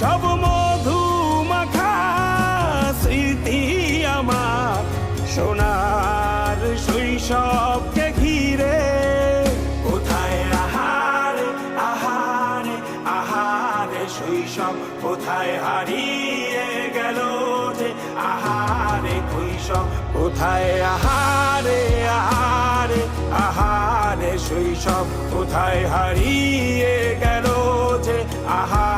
সব মধু মাখা স্মৃতি আমার। সোনার শৈশবকে ঘিরে কোথায় আহারে আহারে আহারে, শৈশব কোথায় হারিয়ে গেল যে আহারে কৈশব কোথায় আহারে আহারে আহারে, শৈশব কোথায় হারিয়ে গেল যে আহারে।